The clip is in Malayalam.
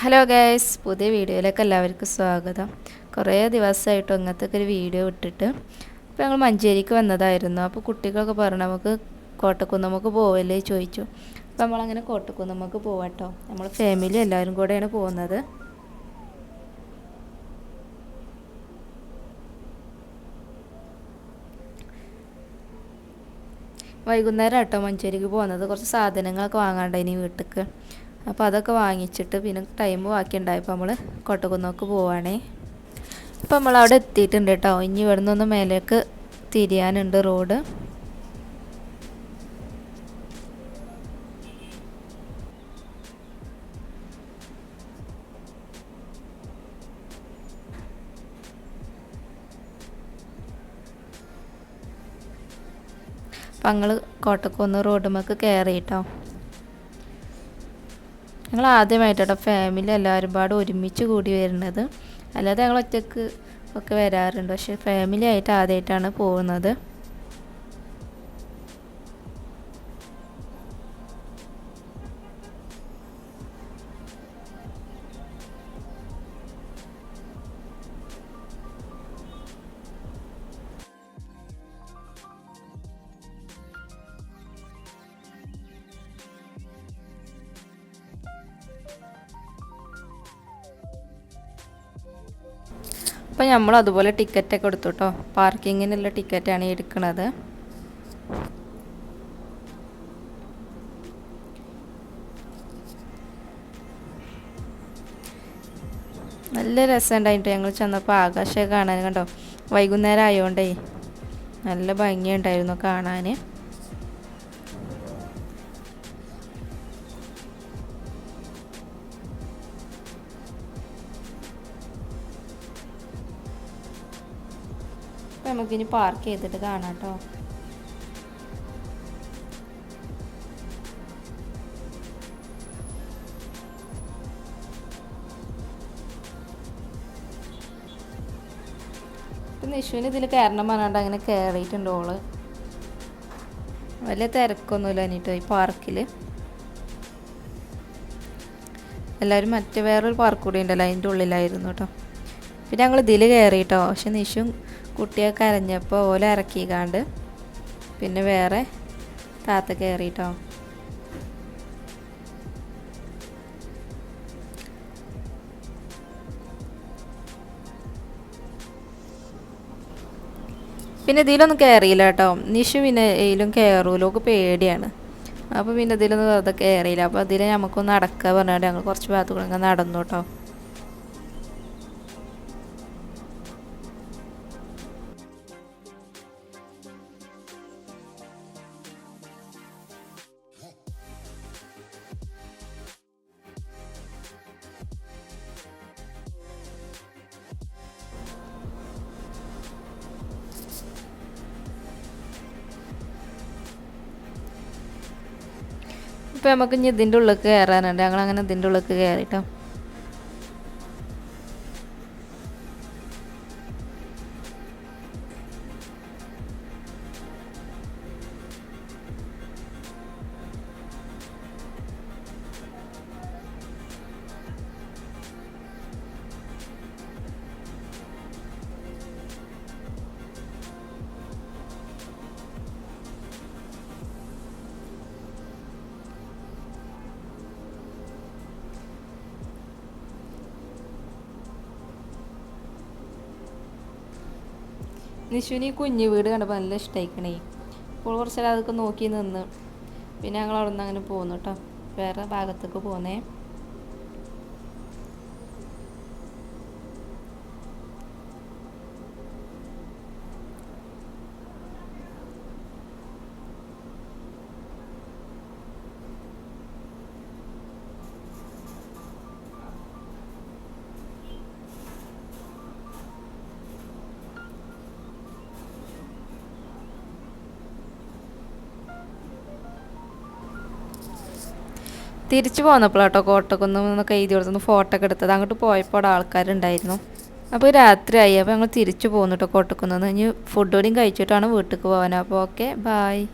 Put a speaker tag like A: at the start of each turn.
A: ഹലോ ഗൈസ് പുതിയ വീഡിയോയിലേക്ക് എല്ലാവർക്കും സ്വാഗതം. കുറേ ദിവസമായിട്ട് അങ്ങനത്തെ ഒരു വീഡിയോ ഇട്ടിട്ട് അപ്പോൾ ഞങ്ങൾ മഞ്ചേരിക്ക് വന്നതായിരുന്നു. അപ്പോൾ കുട്ടികളൊക്കെ പറഞ്ഞു നമുക്ക് കോട്ടക്കുന്നമ്മക്ക് പോവല്ലേ ചോദിച്ചു. അപ്പോൾ നമ്മളങ്ങനെ കോട്ടക്കുന്നമ്മക്ക് പോവാട്ടോ. നമ്മൾ ഫാമിലി എല്ലാവരും കൂടെയാണ് പോകുന്നത്. വൈകുന്നേരം ആട്ടോ മഞ്ചേരിക്ക് പോകുന്നത്. കുറച്ച് സാധനങ്ങളൊക്കെ വാങ്ങാണ്ടായിനി വീട്ടിലേക്ക് അപ്പോൾ അതൊക്കെ വാങ്ങിച്ചിട്ട് പിന്നെ ടൈം ബാക്കി ഉണ്ടായപ്പോൾ നമ്മൾ കോട്ടക്കുന്നോക്ക് പോവാണേ. അപ്പോൾ നമ്മൾ അവിടെ എത്തിയിട്ടുണ്ട് കേട്ടോ. ഇനി ഇവിടെ നിന്നൊന്ന് മേലേക്ക് തിരിയാനുണ്ട് റോഡ്. അപ്പം ഞങ്ങൾ കോട്ടക്കുന്ന് റോഡുമൊക്കെ കയറി കേട്ടോ ഞങ്ങൾ ആദ്യമായിട്ടോ ഫാമിലി എല്ലാവരും പാടെ ഒരുമിച്ച് കൂടി വരുന്നത്. അല്ലാതെ ഞങ്ങൾ ഒറ്റയ്ക്ക് ഒക്കെ വരാറുണ്ട്. പക്ഷേ ഫാമിലി ആയിട്ട് ആദ്യമായിട്ടാണ് പോകുന്നത്. അപ്പം നമ്മൾ അതുപോലെ ടിക്കറ്റൊക്കെ എടുത്തു കേട്ടോ. പാർക്കിങ്ങിനുള്ള ടിക്കറ്റാണ് എടുക്കുന്നത് നല്ല രസമുണ്ടായിട്ട് ഞങ്ങൾ ചെന്നപ്പോൾ ആകാശമൊക്കെ കാണാൻ കണ്ടോ? വൈകുന്നേരം ആയതുകൊണ്ടേ നല്ല ഭംഗിയുണ്ടായിരുന്നു കാണാൻ. നമുക്കിനി പാർക്ക് ചെയ്തിട്ട് കാണാം കേട്ടോ നിഷുവിന് ഇതിൽ കയറണം പറഞ്ഞാണ്ട് അങ്ങനെ കയറിയിട്ടുണ്ട് ഓൾ. വലിയ തിരക്കൊന്നുമില്ല എന്നിട്ടോ ഈ പാർക്കിൽ എല്ലാവരും മറ്റേ വേറൊരു പാർക്ക് കൂടി ഉണ്ടല്ലോ അതിന്റെ ഉള്ളിലായിരുന്നു കേട്ടോ പിന്നെ ഞങ്ങൾ ഇതിൽ കയറി കേട്ടോ പക്ഷെ നിഷും കുട്ടിയൊക്കെ കരഞ്ഞപ്പോൾ ഓല ഇറക്കിക്കാണ്ട് പിന്നെ വേറെ താത്ത കയറി കേട്ടോ പിന്നെ ഇതിലൊന്നും കയറിയില്ല കേട്ടോ. നിഷു പിന്നെ ഇതിലും കയറൂല ഒക്കെ പേടിയാണ്. അപ്പോൾ പിന്നെ ഇതിലൊന്നും വെറുതെ കയറിയില്ല അപ്പോൾ അതിൽ നമുക്കൊന്ന് അടക്കുക പറഞ്ഞാൽ ഞങ്ങൾ കുറച്ച് ഭാഗത്തു കൂടെ നടന്നു കേട്ടോ. ഇപ്പം നമുക്ക് ഇനി ഇതിന്റെ ഉള്ളിലേക്ക് കയറാനുണ്ട്. ഞങ്ങൾ അങ്ങനെ ഇതിന്റെ ഉള്ളിലേക്ക് കയറിട്ടോ. നിഷുവിന് ഈ കുഞ്ഞു വീട് കണ്ടപ്പോൾ നല്ല ഇഷ്ടമായിക്കണേ അപ്പോൾ കുറച്ച് അതൊക്കെ നോക്കി നിന്ന്. പിന്നെ ഞങ്ങൾ അവിടെ നിന്ന് അങ്ങനെ പോന്നു കേട്ടോ. വേറെ ഭാഗത്തേക്ക് പോന്നേ. തിരിച്ചു പോന്നപ്പോഴാട്ടോ കോട്ടക്കുന്ന് എന്നൊക്കെ എഴുതി കൊടുത്തു ഫോട്ടോ ഒക്കെ എടുത്തത്. അങ്ങോട്ട് പോയപ്പോൾ അവിടെ ആൾക്കാരുണ്ടായിരുന്നു. അപ്പോൾ രാത്രിയായി. അപ്പോൾ ഞങ്ങൾ തിരിച്ചു പോകുന്നു കേട്ടോ കോട്ടക്കുന്ന്. ഇനി ഫുഡ് കൂടിയും കഴിച്ചിട്ടാണ് വീട്ടിലേക്ക് പോകാൻ അപ്പോൾ ഓക്കെ ബായ്